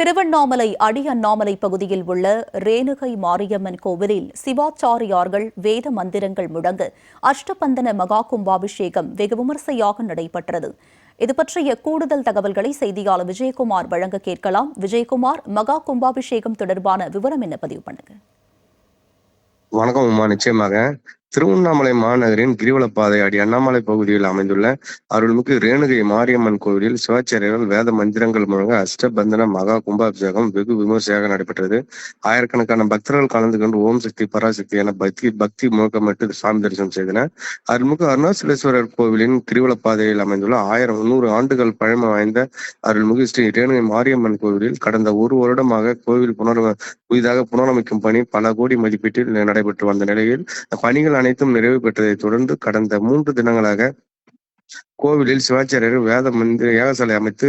திருவண்ணாமலை அடி அண்ணாமலை பகுதியில் உள்ள ரேணுகை மாரியம்மன் கோவிலில் சிவாச்சாரியார்கள் வேத மந்திரங்கள் முழங்க அஷ்டபந்தன மகா கும்பாபிஷேகம் வெகு விமர்சையாக நடைபெற்றது. இது பற்றிய கூடுதல் தகவல்களை செய்தியாளர் விஜயகுமார் வழங்க கேட்கலாம். விஜயகுமார் மகா கும்பாபிஷேகம் தொடர்பான விவரம் என்ன? பதிவு பண்ணுங்க. வணக்கம் நிச்சயமாக திருவண்ணாமலை மாநகரின் கிரிவலப்பாதை அடி அண்ணாமலை பகுதியில் அமைந்துள்ள அருள்மிகு ரேணுகை மாரியம்மன் கோவிலில் சிவாச்சாரியர்கள் வேத மந்திரங்கள் முழங்க அஷ்டபந்தன மகா கும்பாபிஷேகம் வெகு விமர்சையாக நடைபெற்றது. ஆயிரக்கணக்கான பக்தர்கள் கலந்து கொண்டு ஓம் சக்தி பராசக்தி என பக்தி பக்தி முழக்கமிட்டு சாமி தரிசனம் செய்தனர். அருள்மிகு அருணாச்சலேஸ்வரர் கோவிலின் கிரிவலப்பாதையில் அமைந்துள்ள ஆயிரம் நூறு ஆண்டுகள் பழமை வாய்ந்த அருள்மிகு ஸ்ரீ ரேணுகை மாரியம்மன் கோவிலில் கடந்த ஒரு வருடமாக கோவில் புனர் புதிதாக புனரமைக்கும் பணி பல கோடி மதிப்பீட்டில் நடைபெற்று வந்த நிலையில் பணிகள் அனைத்தும் நிறைவு பெற்றதை தொடர்ந்து கடந்த மூன்று தினங்களாக கோவிலில் சிவாச்சாரியர் வேத மந்திர யாகசாலை அமைத்து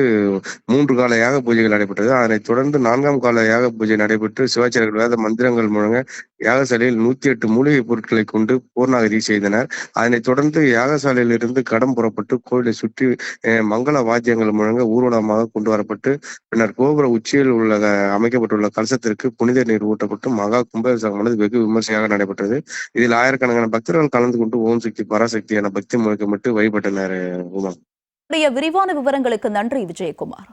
மூன்று கால யாக பூஜைகள் நடைபெற்றது. அதனைத் தொடர்ந்து நான்காம் கால யாக பூஜை நடைபெற்று சிவாச்சாரியர்கள் வேத மந்திரங்கள் முழங்க யாகசாலையில் நூத்தி எட்டு மூலிகை பொருட்களை கொண்டு பூர்ணாகதி செய்தனர். அதனைத் தொடர்ந்து யாகசாலையில் இருந்து கடம் புறப்பட்டு கோவிலை சுற்றி மங்கள வாத்தியங்கள் முழங்க ஊர்வலமாக கொண்டு வரப்பட்டு பின்னர் கோபுர உச்சியில் உள்ள அமைக்கப்பட்டுள்ள கலசத்திற்கு புனித நீர் ஊட்டப்பட்டு மகா கும்பாபிஷேகமானது வெகு விமர்சையாக நடைபெற்றது. இதில் ஆயிரக்கணக்கான பக்தர்கள் கலந்து கொண்டு ஓம் சக்தி பராசக்தி என பக்தி முழக்கமிட்டு வழிபட்டனர். விரிவான விவரங்களுக்கு நன்றி விஜயகுமார்.